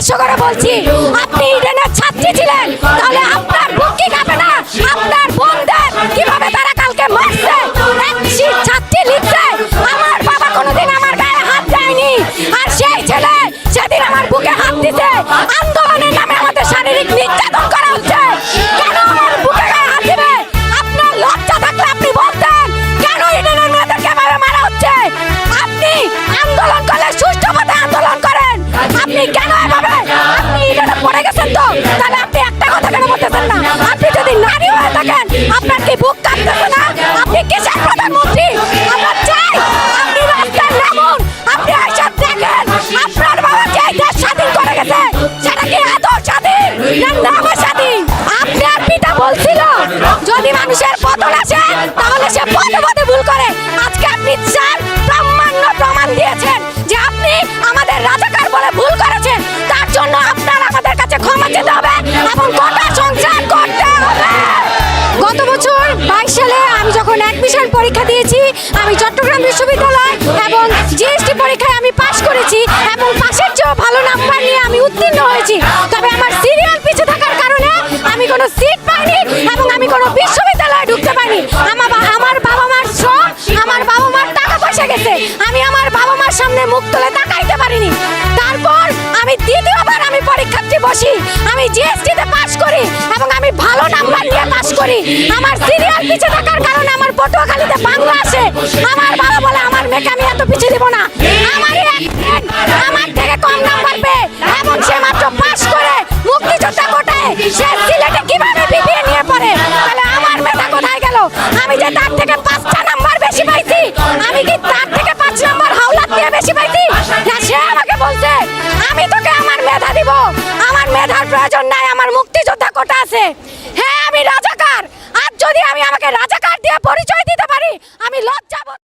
উদ্দেশ্য করে বলছি, আপনি ইডেনের ছাত্রী ছিলেন, তাহলে আপনার বুক কি কাঁপে না? আপনার বোনদের কীভাবে তারা কালকে মারছে? ছাত্রী লিখছে, আমার বাবা কোনোদিন আমার গায়ে হাত দেয়নি। আর সেই ছেলে সেদিন আমার বুকে হাত দিতে আন্দোলনের নামে আমাদের শারীরিক নির্যাতন করা হচ্ছে। আন্দোলন করলে সুষ্ঠু পথে আন্দোলন মানুষের পতন আসে তাহলে সে পদে পদে ভুল করে। আজকে আপনি চার ব্রহ্মাণ্ড প্রমাণ দিয়েছেন যে আপনি আমাদের রাজাকার বলে ভুল করেছেন, তার জন্য আপনার আমাদের কাছে ক্ষমা চেতে হবে এবং গোটা সংসার করতে হবে। গত বছর বাইশ সালে আমি যখন অ্যাডমিশন পরীক্ষা দিয়েছি, আমি চট্টগ্রাম বিশ্ববিদ্যালয় এবং জিএসটি পরীক্ষায় আমি পাশ করেছি এবং পাশের চেয়েও ভালো নাম্বার নিয়ে আমি উত্তীর্ণ হয়েছি। তবে আমার কোনো বিশ্ববিদ্যালয়ে ঢুকতে পারিনি। আমার আমার বাবা মার শ্রম আমার বাবা মার টাকা পয়সা গেছে। আমি আমার বাবা মার সামনে মুখ তুলে তাকাইতে পারিনি। তারপর আমি দ্বিতীয়বার আমি পরীক্ষার্থী বসি। আমি জিএসটি তে পাশ করি এবং আমি ভালো নাম্বার নিয়ে পাশ করি। আমার সিরিয়াল পিছে থাকার কারণে আমার পটুয়াখালীতে বাংলা আসে। আমার বাবা বলে, আমার মেয়েকে আমি এত পিছিয়ে দিব না। আমার থেকে কম নাম্বার পেয়ে এবং সে মাত্র পাশ করে মেধার প্রয়োজন নাই আমার মুক্তিযোদ্ধা কোটা আছে। হ্যাঁ